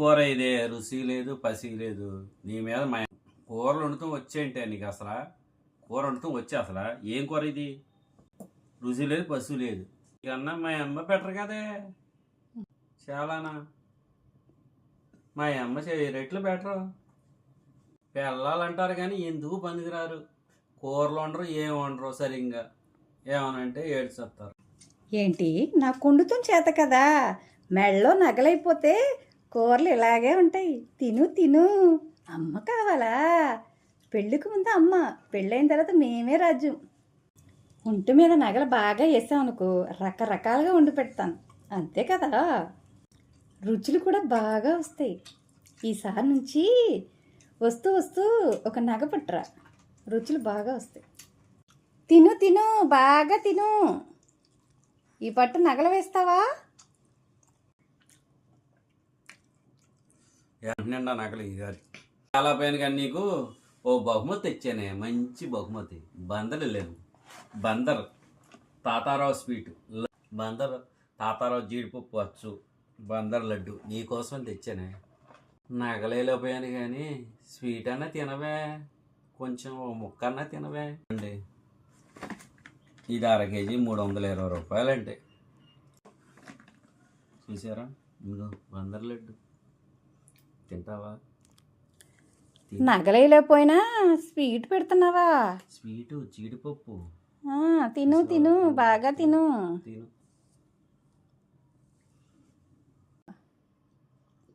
కూర ఇదే రుచి లేదు పసి లేదు. నీ మీద మా కూరలు వండుతాం వచ్చేంటే నీకు అసలు? కూర వండుతాం వచ్చే అసలు? ఏం కూర ఇది? రుచి లేదు పసి లేదు. ఇకన్నా మా అమ్మ బెటర్ కదే. చాలానా? మా అమ్మ రెట్లు బెటర్. పిల్లలంటారు కానీ ఎందుకు పనికిరారు? కూరలు వండరు ఏం వండరు సరిగ్గా. ఏమనంటే ఏడ్చేస్తారు. ఏంటి? నా కుండుతం చేత కదా. మెళ్ళలో నగలైపోతే కూరలు ఇలాగే ఉంటాయి. తిను తిను. అమ్మ కావాలా? పెళ్ళికి ముందు అమ్మ పెళ్ళైన తర్వాత మేమే రాజ్యం. ఒంటి మీద నగలు బాగా వేసామనుకో రకరకాలుగా వండి పెడతాను. అంతే కదా? రుచులు కూడా బాగా వస్తాయి. ఈసారి నుంచి వస్తూ వస్తూ ఒక నగ పట్టురా. రుచులు బాగా వస్తాయి. తిను తిను బాగా తిను. ఈ పట్టు నగలు వేస్తావా? నిండా నకలి గారి చాలా పైన కానీ నీకు ఓ బహుమతి తెచ్చానే మంచి బహుమతి. బందర్ లేవు. బందర్ తాతారావు స్వీట్. బందర్ తాతారావు జీడిపప్పు వచ్చు బందర్ లడ్డు నీకోసం తెచ్చానే. నగలేలేకపోయాను కానీ స్వీట్ అన్నా తినవే. కొంచెం ఓ ముక్క అన్నా తినవే. అండి ఇది అర కేజీ మూడు వందల ఇరవై రూపాయలంటే. చూసారా? ఇంకో బందర్ లడ్డు. తింటావా? నగలేకపోయినా స్వీట్ పెడుతున్నావా? స్వీటు జీడిపప్పు. తిను తిను బాగా తిను. తిను.